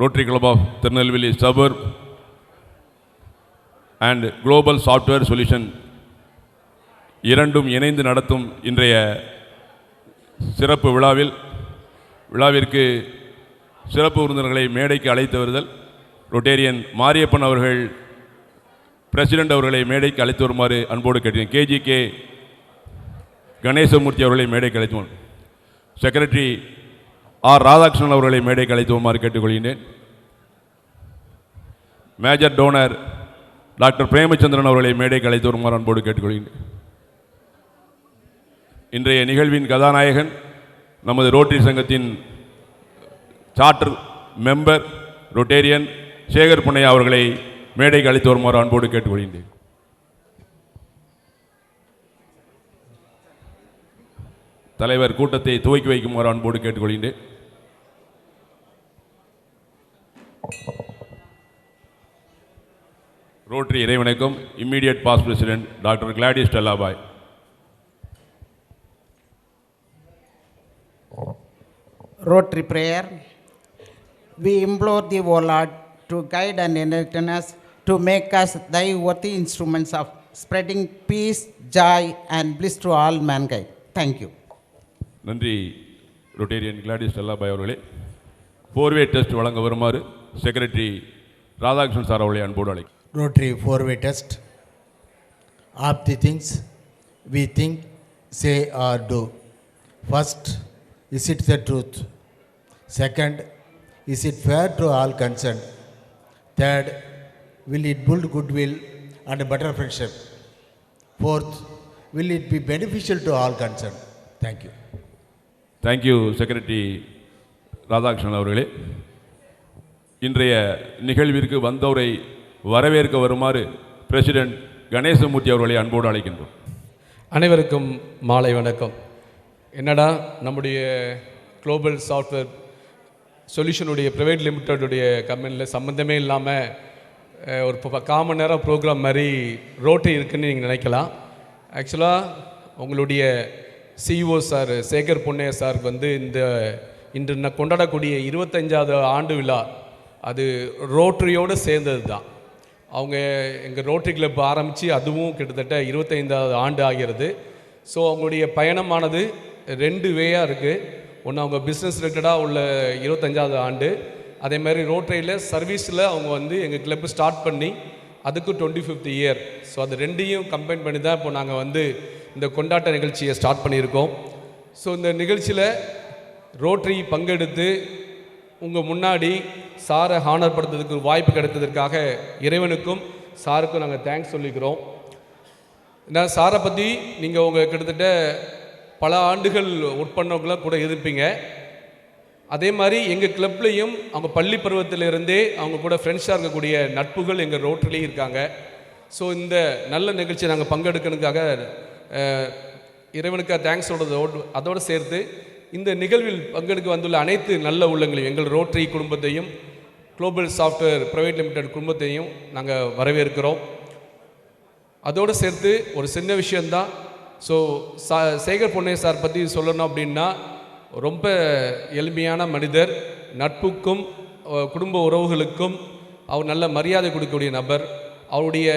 Rotary club of Tirunelveli suburb and global software solution இரண்டும் இணைந்து நடத்தும் இன்றைய சிறப்பு விழாவில் விழாவிற்கு சிறப்பு விருந்தினர்களை மேடைக்கு அழைத்து வருதல். ரொட்டேரியன் மாரியப்பன் அவர்கள் பிரசிடென்ட் அவர்களை மேடைக்கு அழைத்து வருமாறு அன்போடு கேட்டேன் கேஜிகே கணேசமூர்த்தி அவர்களை மேடைக்கு அழைத்து வரும் செக்ரட்டரி ஆர் ராதாகிருஷ்ணன் அவர்களை மேடைக்கு அழைத்து வருமாறு கேட்டுக்கொள்கின்றேன். மேஜர் டோனர் டாக்டர் பிரேமச்சந்திரன் அவர்களை மேடைக்கு அழைத்து வருமாறு அன்போடு கேட்டுக்கொள்கின்றேன். இன்றைய நிகழ்வின் கதாநாயகன் நமது ரோட்டரி சங்கத்தின் charter member rotarian Sekar Punnaiya அவர்களை மேடைக்கு அழைத்து வருமாறு அன்போடு கேட்டுக்கொள்கின்றேன். தலைவர் கூட்டத்தை துவக்கி வைக்குமாறு அன்போடு கேட்டுக்கொள்கின்றேன். Rotary இறைவணக்கம் immediate past president doctor Gladys Dellabai Rotary prayer. We implore thee, O Lord, to guide and enlighten us, to make us thy worthy instruments of spreading peace, joy, and bliss to all mankind. Thank you. நன்றி Rotarian Gladys Dellabai அவர்களே four way test வழங்க வருமாறு secretary Radhakrishnan sir அவர்களை அன்போடு அழைக்கிறேன் Rotary four-way test. Of the things we think, say or do. First, is it the truth? Second, is it fair to all concerned? Third, will it build goodwill and better friendship? Fourth, will it be beneficial to all concerned? Thank you. Thank you secretary Radhakrishnan அவர்களே இன்றைய நிகழ்விற்கு வந்தோரை வரவேற்க வருமாறு president Ganeshamoorthy அவர்களை அன்போடு அழைக்கின்றோம். அனைவருக்கும் மாலை வணக்கம். என்னடா நம்முடைய குளோபல் சாஃப்ட்வேர் சொல்யூஷனுடைய ப்ரைவேட் லிமிட்டடுடைய கம்பெனியில் சம்மந்தமே இல்லாமல் ஒரு ப- காமன் நேரம் ப்ரோக்ராம் மாதிரி ரோட்டை இருக்குன்னு நீங்கள் நினைக்கலாம். ஆக்சுவலாக உங்களுடைய CEO sir Sekar Ponnaiya sir வந்து இந்த இன்று நான் கொண்டாடக்கூடிய இருபத்தஞ்சாவது ஆண்டு விழா அது ரோட்டரியோடு சேர்ந்தது தான் அவங்க எங்கள் ரோட்டரி கிளப் ஆரம்பித்து அதுவும் கிட்டத்தட்ட இருபத்தைந்தாவது ஆண்டு ஆகிறது. ஸோ அவங்களுடைய பயணமானது ரெண்டு வேயாக இருக்குது ஒன்று அவங்க பிஸ்னஸ் ரிலேட்டடாக உள்ள இருபத்தஞ்சாவது ஆண்டு. அதே மாதிரி ரோட்டரியில் சர்வீஸில் அவங்க வந்து எங்கள் கிளப்பு ஸ்டார்ட் பண்ணி அதுக்கு டுவெண்ட்டி ஃபிஃப்த் இயர் ஸோ அது ரெண்டையும் கம்பைன் பண்ணி தான் இப்போ நாங்கள் வந்து இந்த கொண்டாட்ட நிகழ்ச்சியை ஸ்டார்ட் பண்ணியிருக்கோம். ஸோ இந்த நிகழ்ச்சியில் ரோட்டரி பங்கெடுத்து உங்கள் முன்னாடி சாரை ஹானர் படுத்துறதுக்கு வாய்ப்பு கிடைத்ததற்காக இறைவனுக்கும் சாருக்கும் நாங்கள் தேங்க்ஸ் சொல்லிக்கிறோம். நான் சாரை பற்றி நீங்கள் உங்கள் கிட்டத்தட்ட பல ஆண்டுகள் ஒர்க் பண்ணவங்களாம் கூட இருப்பீங்க அதே மாதிரி எங்கள் கிளப்லேயும் அவங்க பள்ளி பருவத்திலிருந்தே அவங்க கூட ஃப்ரெண்ட்ஸாக இருக்கக்கூடிய நட்புகள் எங்கள் ரோட்டிலேயே இருக்காங்க. ஸோ இந்த நல்ல நிகழ்ச்சியை நாங்கள் பங்கெடுக்கிறதுக்காக இறைவனுக்காக தேங்க்ஸ் சொல்கிறதோடு அதோடு சேர்த்து இந்த நிகழ்வில் பங்கெடுக்க வந்துள்ள அனைத்து நல்ல உள்ளங்களையும் எங்கள் ரோட்டரி குடும்பத்தையும் குளோபல் சாஃப்ட்வேர் ப்ரைவேட் லிமிடெட் குடும்பத்தையும் நாங்கள் வரவேற்கிறோம். அதோடு சேர்த்து ஒரு சின்ன விஷயந்தான் ஸோ சா சேகர் பொன்னைய சார் பற்றி சொல்லணும் அப்படின்னா ரொம்ப எளிமையான மனிதர் நட்புக்கும் குடும்ப உறவுகளுக்கும் அவர் நல்ல மரியாதை கொடுக்கக்கூடிய நபர். அவருடைய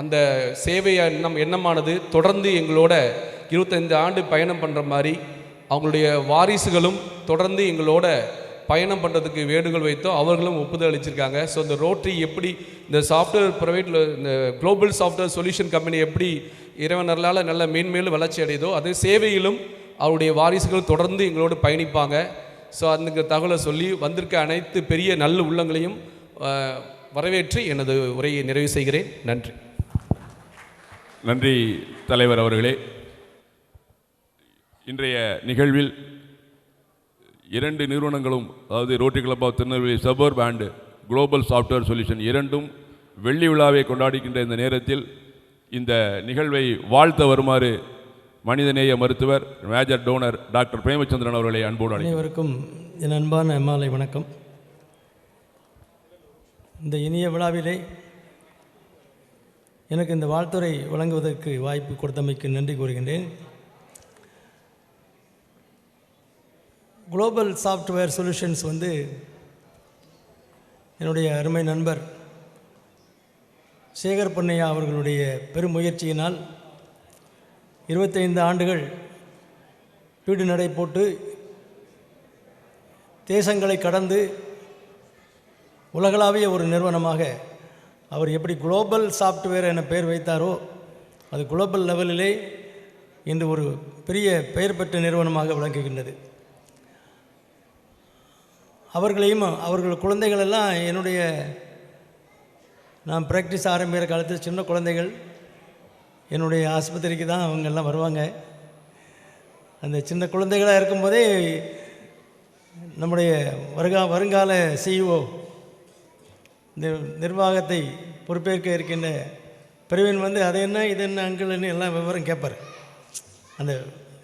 அந்த சேவை எண்ணம் எண்ணமானது தொடர்ந்து எங்களோட இருபத்தைந்து ஆண்டு பயணம் பண்ணுற மாதிரி அவங்களுடைய வாரிசுகளும் தொடர்ந்து எங்களோட பயணம் பண்ணுறதுக்கு வேண்டுகோள் வைத்தோ அவர்களும் ஒப்புதல் அளிச்சிருக்காங்க. ஸோ இந்த ரோட்ரி எப்படி இந்த சாஃப்ட்வேர் ப்ரைவேட்டில் இந்த குளோபல் சாஃப்ட்வேர் சொல்யூஷன் கம்பெனி எப்படி இறைவனர்களால் நல்ல மேன்மேலும் வளர்ச்சி அடையுதோ அதே சேவையிலும் அவருடைய வாரிசுகள் தொடர்ந்து எங்களோடு பயணிப்பாங்க. ஸோ அந்த தகவலை சொல்லி வந்திருக்க அனைத்து பெரிய நல்ல உள்ளங்களையும் வரவேற்று எனது உரையை நிறைவு செய்கிறேன். நன்றி. நன்றி தலைவர் அவர்களே. இன்றைய நிகழ்வில் இரண்டு நிறுவனங்களும் அதாவது rotary club of Tirunelveli suburb and global software solution இரண்டும் வெள்ளி விழாவை கொண்டாடுகின்ற இந்த நேரத்தில் இந்த நிகழ்வை வாழ்த்த வருமாறு மனிதநேய மருத்துவர் மேஜர் டோனர் டாக்டர் பிரேமச்சந்திரன் அவர்களை அன்போடு அனைவருக்கும் என் அன்பான மாலை வணக்கம். இந்த இனிய விழாவிலே எனக்கு இந்த வாழ்த்துறை வழங்குவதற்கு வாய்ப்பு கொடுத்தமைக்கு நன்றி கூறுகின்றேன். குளோபல் சாஃப்ட்வேர் சொல்யூஷன்ஸ் வந்து என்னுடைய அருமை நண்பர் சேகர் பொன்னையா அவர்களுடைய பெரும் முயற்சியினால் இருபத்தைந்து ஆண்டுகள் வீடு நடை போட்டு தேசங்களை கடந்து உலகளாவிய ஒரு நிறுவனமாக அவர் எப்படி குளோபல் சாஃப்ட்வேர் என பெயர் வைத்தாரோ அது குளோபல் லெவலிலே இன்று ஒரு பெரிய பெயர் பெற்ற நிறுவனமாக விளங்குகின்றது. அவர்களையும் அவர்கள் குழந்தைகள் எல்லாம் என்னுடைய நான் ப்ராக்டிஸ் ஆரம்பிக்கிற காலத்தில் சின்ன குழந்தைகள் என்னுடைய ஆஸ்பத்திரிக்கு தான் அவங்க எல்லாம் வருவாங்க. அந்த சின்ன குழந்தைகளாக இருக்கும்போதே நம்முடைய வருகா வருங்கால சிஇஓ நிர்வாகத்தை பொறுப்பேற்க இருக்கின்ற பிரவீன் வந்து அது என்ன இது என்ன அங்கிள்னு எல்லாம் விவரம் கேட்பார். அந்த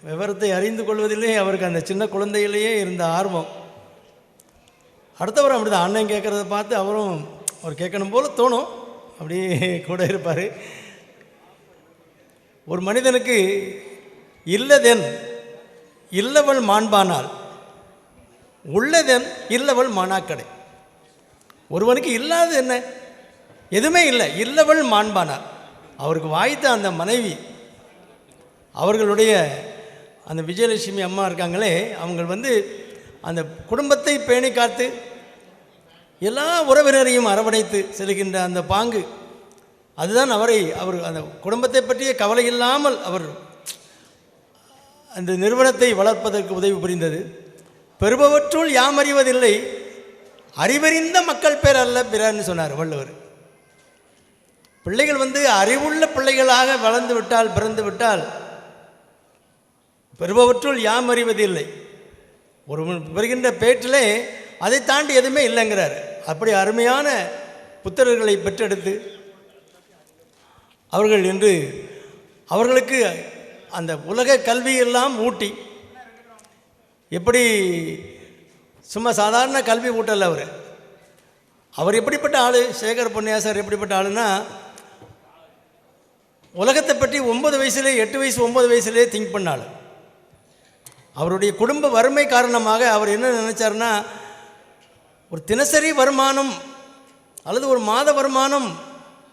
விவரத்தை அறிந்து கொள்வதிலே அவருக்கு அந்த சின்ன குழந்தையிலேயே இருந்த ஆர்வம். அடுத்தவர் அப்படி தான் அண்ணன் கேட்குறத பார்த்து அவரும் அவர் கேட்கணும் போல் தோணும். அப்படியே கூட இருப்பார். ஒரு மனிதனுக்கு இல்லதென் இல்லவள் மாண்பானால் உள்ளதென் இல்லவள் மானாக்கடை. ஒருவனுக்கு இல்லாதது என்ன? எதுவுமே இல்லை. இல்லவள் மாண்பானார் அவருக்கு வாய்த்த அந்த மனைவி அவர்களுடைய அந்த விஜயலட்சுமி அம்மா இருக்காங்களே அவங்க வந்து அந்த குடும்பத்தை பேணி காத்து எல்லா உறவினரையும் அரவணைத்து செல்கின்ற அந்த பாங்கு அதுதான் அவரை அவர் அந்த குடும்பத்தை பற்றிய கவலை இல்லாமல் அவர் அந்த நிறுவனத்தை வளர்ப்பதற்கு உதவி புரிந்தது. பெறுபவற்றுள் யாம் அறிவதில்லை அறிவறிந்த மக்கள் பேர் அல்ல பிறன்னு சொன்னார் வள்ளுவர். பிள்ளைகள் வந்து அறிவுள்ள பிள்ளைகளாக வளர்ந்து விட்டால் பிறந்து விட்டால் பெறுபவற்றுள் யாம் அறிவதில்லை. ஒரு வருகின்ற பேட்டிலே அதை தாண்டி எதுவுமே இல்லைங்கிறார். அப்படி அருமையான புத்தகங்களை பெற்றெடுத்து அவர்கள் என்று அவர்களுக்கு அந்த உலக கல்வியெல்லாம் ஊட்டி எப்படி சும்மா சாதாரண கல்வி ஊட்டல அவர். அவர் எப்படிப்பட்ட ஆள்? சேகர் பொன்னியாசர் எப்படிப்பட்ட ஆளுன்னா உலகத்தை பற்றி ஒன்பது வயசுலேயே எட்டு வயசு ஒன்பது வயசுலேயே திங்க் பண்ண ஆள் அவருடைய குடும்ப வறுமை காரணமாக அவர் என்ன நினைச்சாருன்னா ஒரு தினசரி வருமானம் அல்லது ஒரு மாத வருமானம்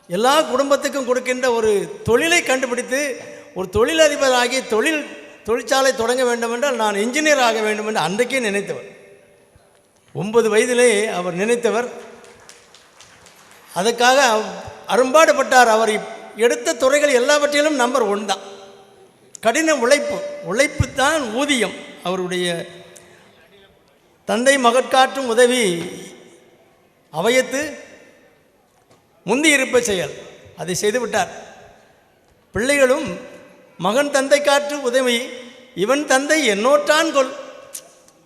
எல்லா குடும்பத்துக்கும் கொடுக்கின்ற ஒரு தொழிலை கண்டுபிடித்து ஒரு தொழிலதிபராகி தொழில் தொழிற்சாலை தொடங்க வேண்டும் என்றால் நான் இன்ஜினியர் ஆக வேண்டும் என்று அன்றைக்கே நினைத்தவர். ஒன்பது வயதிலே அவர் நினைத்தவர். அதுக்காக அவ்- அரும்பாடுபட்டார். அவர் எடுத்த துறைகள் எல்லாவற்றிலும் நம்பர் ஒன் தான். கடின உழைப்பு உழைப்பு தான் ஊதியம். அவருடைய தந்தை மகட்காற்றும் உதவி அவையத்து முந்தி இருப்ப செயல். அதை செய்து விட்டார். பிள்ளைகளும் மகன் தந்தை காற்று உதவி இவன் தந்தை என்னோற்றான் கொள்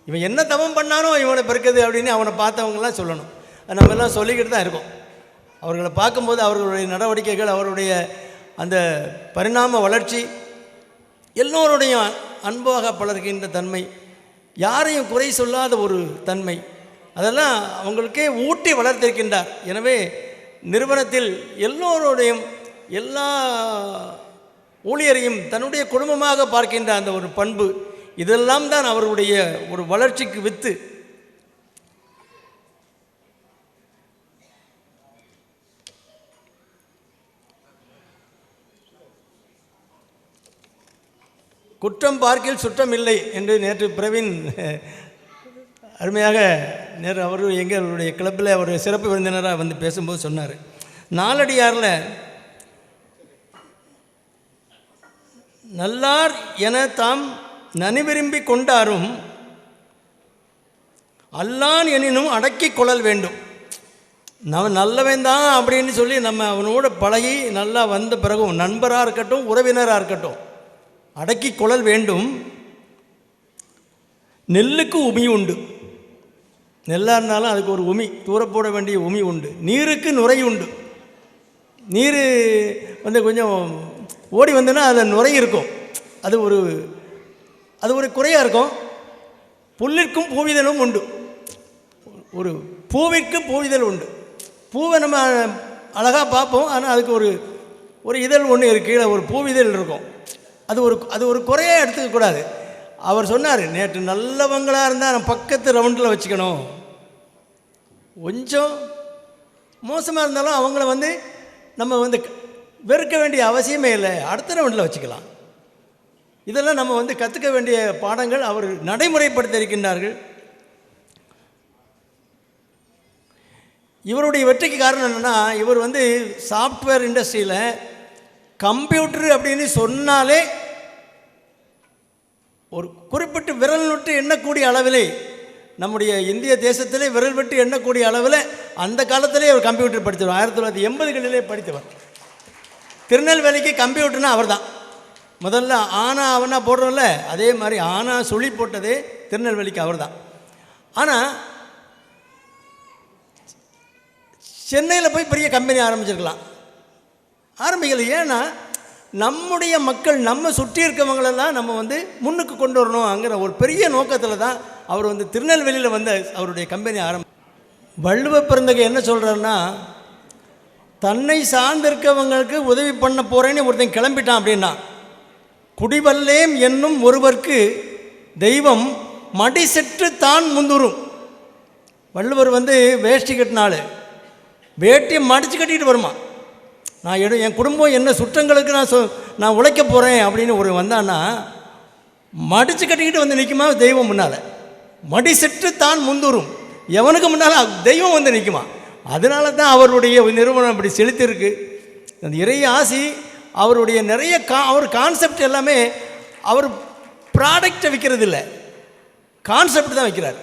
இவன் என்ன தவம் பண்ணானோ இவனை பிறக்குது அப்படின்னு அவனை பார்த்தவங்கலாம் சொல்லணும். நம்ம எல்லாம் சொல்லிக்கிட்டு தான் இருக்கோம். அவர்களை பார்க்கும்போது அவர்களுடைய நடவடிக்கைகள் அவருடைய அந்த பரிணாம வளர்ச்சி எல்லோருடையும் அன்பாக பழகுகின்ற தன்மை. யாரையும் குறை சொல்லாத ஒரு தன்மை. அதெல்லாம் அவங்களுக்கே ஊட்டி வளர்த்திருக்கின்றார். எனவே நிறுவனத்தில் எல்லோருடையும் எல்லா ஊழியரையும் தன்னுடைய குடும்பமாக பார்க்கின்ற அந்த ஒரு பண்பு இதெல்லாம் தான் அவருடைய ஒரு வளர்ச்சிக்கு வித்து. குற்றம் பார்க்கில் சுற்றம் இல்லை என்று நேற்று பிரவீன் அருமையாக நேற்று அவர் எங்களுடைய கிளப்பில் அவர் சிறப்பு விருந்தினராக வந்து பேசும்போது சொன்னார். நாலடியாரில் நல்லார் என தாம் நனி விரும்பி கொண்டாரும் அல்லான் எனினும் அடக்கி கொள்ளல் வேண்டும். நம்ம நல்லவன் தான் அப்படின்னு சொல்லி நம்ம அவனோட பழகி நல்லா வந்த பிறகும் நண்பராக இருக்கட்டும் உறவினராக இருக்கட்டும். அடக்கி கொள்ளல் வேண்டும். நெல்லுக்கு உமி உண்டு. நெல்லாக இருந்தாலும் அதுக்கு ஒரு உமி தூரப்போட போட வேண்டிய உமி உண்டு. நீருக்கு நுரை உண்டு. நீர் வந்து கொஞ்சம் ஓடி வந்ததுன்னா அதில் நுரை இருக்கும். அது ஒரு அது ஒரு குறையாக இருக்கும். புல்லிற்கும் பூவிதலும் உண்டு. ஒரு பூவிற்கு பூவிதழ் உண்டு. பூவை நம்ம அழகாக பார்ப்போம். ஆனால் அதுக்கு ஒரு ஒரு இதழ் ஒன்று இருக்கு. கீழே ஒரு பூவிதழ் இருக்கும். அது ஒரு அது ஒரு குறையாக எடுத்துக்கக்கூடாது அவர் சொன்னார் நேற்று நல்லவங்களாக இருந்தால் நம்ம பக்கத்து ரவுண்டில் வச்சுக்கணும். கொஞ்சம் மோசமாக இருந்தாலும் அவங்கள வந்து நம்ம வந்து வெறுக்க வேண்டிய அவசியமே இல்லை. அடுத்த ரவுண்டில் வச்சுக்கலாம். இதெல்லாம் நம்ம வந்து கற்றுக்க வேண்டிய பாடங்கள் அவர் நடைமுறைப்படுத்த இருக்கின்றார்கள். இவருடைய வெற்றிக்கு காரணம் என்னென்னா இவர் வந்து சாஃப்ட்வேர் இண்டஸ்ட்ரியில் கம்ப்யூட்டர் அப்படின்னு சொன்னாலே ஒரு குறிப்பிட்ட விரல் விட்டு எண்ணக்கூடிய அளவிலே நம்முடைய இந்திய தேசத்திலே விரல் விட்டு எண்ணக்கூடிய அளவில் அந்த காலத்திலே அவர் கம்ப்யூட்டர் படித்தவர். ஆயிரத்தி தொள்ளாயிரத்தி எண்பதுகளிலே படித்தவர். திருநெல்வேலிக்கு கம்ப்யூட்டர்னா அவர் தான் முதல்ல ஆனா அவனா போடுறோம்ல அதே மாதிரி ஆனா சுழி போட்டதே திருநெல்வேலிக்கு அவர் தான் ஆனால் சென்னையில் போய் பெரிய கம்பெனி ஆரம்பிச்சிருக்கலாம். ஆரம்பிக்கல. ஏன்னா நம்முடைய மக்கள் நம்ம சுற்றி இருக்கவங்களெல்லாம் நம்ம வந்து முன்னுக்கு கொண்டு வரணுங்கிற ஒரு பெரிய நோக்கத்தில் தான் அவர் வந்து திருநெல்வேலியில் வந்த அவருடைய கம்பெனி ஆரம்பி வள்ளுவ பிறந்தக என்ன சொல்கிறாருன்னா தன்னை சார்ந்திருக்கவங்களுக்கு உதவி பண்ண போகிறேன்னு ஒருத்தன் கிளம்பிட்டான் அப்படின்னா குடிவல்லேம் என்னும் ஒருவருக்கு தெய்வம் மடி செற்று தான் முந்துரும் வள்ளுவர் வந்து வேஷ்டி கட்டினாள். வேட்டியை மடித்து கட்டிக்கிட்டு வருமா? நான் எடு என் குடும்பம் என்ன சுற்றங்களுக்கு நான் சொ நான் உழைக்க போகிறேன் அப்படின்னு ஒரு வந்தான்னா மடித்து கட்டிக்கிட்டு வந்து நிற்குமா தெய்வம் முன்னால்? மடி செற்று தான் முந்தூரும் எவனுக்கு முன்னால் தெய்வம் வந்து நிற்குமா அதனால தான் அவருடைய நிறுவனம் அப்படி செலுத்தியிருக்கு அந்த இறை ஆசி அவருடைய நிறைய கா அவர் கான்செப்ட் எல்லாமே அவர் ப்ராடக்டை விற்கிறது இல்லை கான்செப்ட் தான் வைக்கிறார்.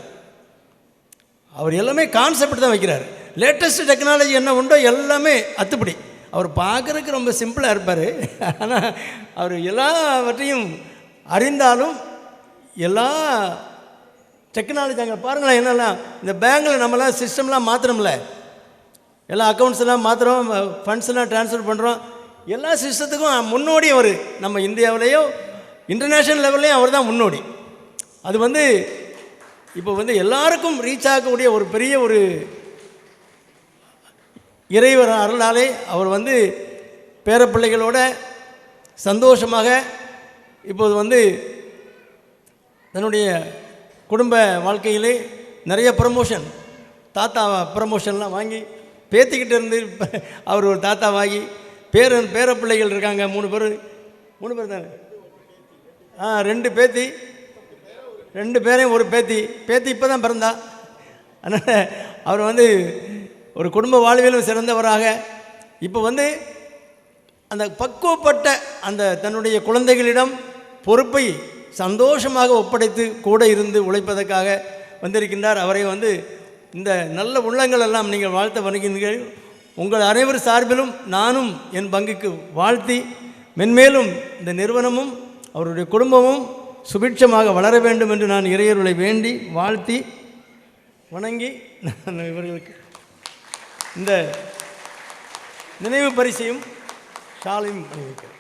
அவர் எல்லாமே கான்செப்ட் தான் வைக்கிறார். லேட்டஸ்ட் டெக்னாலஜி என்ன உண்டோ எல்லாமே அத்துப்படி. அவர் பார்க்குறதுக்கு ரொம்ப சிம்பிளாக இருப்பார். ஆனால் அவர் எல்லாவற்றையும் அறிந்தாலும் எல்லா டெக்னாலஜி அங்கே பாருங்களேன் என்னெல்லாம் இந்த பேங்கில் நம்மலாம் சிஸ்டம்லாம் மாற்றுறோம்ல எல்லா அக்கௌண்ட்ஸ்லாம் மாற்றுறோம் ஃபண்ட்ஸ் எல்லாம் ட்ரான்ஸ்ஃபர் பண்ணுறோம் எல்லா சிஸ்டத்துக்கும் முன்னோடி அவர். நம்ம இந்தியாவிலேயோ இன்டர்நேஷ்னல் லெவல்லையும் அவர் தான் முன்னோடி. அது வந்து இப்போ வந்து எல்லாருக்கும் ரீச் ஆகக்கூடிய ஒரு பெரிய ஒரு இறைவர் அருளாலே அவர் வந்து பேரப்பிள்ளைகளோட சந்தோஷமாக இப்போது வந்து தன்னுடைய குடும்ப வாழ்க்கையிலே நிறைய ப்ரமோஷன் தாத்தா ப்ரமோஷன்லாம் வாங்கி பேத்திக்கிட்டு இருந்து அவர் ஒரு தாத்தாவாகி பேரன் பேரப்பிள்ளைகள் இருக்காங்க மூணு பேர். மூணு பேர் தானே? ஆ ரெண்டு பேத்தி. ரெண்டு பேரையும் ஒரு பேத்தி. பேத்தி இப்போ தான் பிறந்தா. அதனால் அவர் வந்து ஒரு குடும்ப வாழ்விலும் சிறந்தவராக இப்போ வந்து அந்த பக்குவப்பட்ட அந்த தன்னுடைய குழந்தைகளிடம் பொறுப்பை சந்தோஷமாக ஒப்படைத்து கூட இருந்து உழைப்பதற்காக வந்திருக்கின்றார். அவரை வந்து இந்த நல்ல உள்ளங்கள் எல்லாம் நீங்கள் வாழ்த்த வருகின்றீர்கள் உங்கள் அனைவர் சார்பிலும் நானும் என் பங்குக்கு வாழ்த்தி மென்மேலும் இந்த நிறுவனமும் அவருடைய குடும்பமும் சுபிட்சமாக வளர வேண்டும் என்று நான் இறையர்களை வேண்டி வாழ்த்தி வணங்கி நான் இவர்களுக்கு இந்த நினைவு பரிசையும் ஷாலையும் அணிவிக்கிறேன்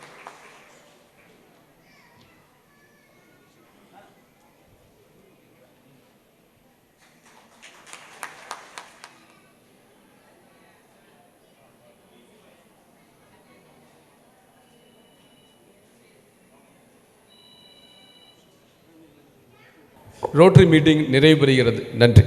ரோட்டரி மீட்டிங் நிறைவு பெறுகிறது நன்றி.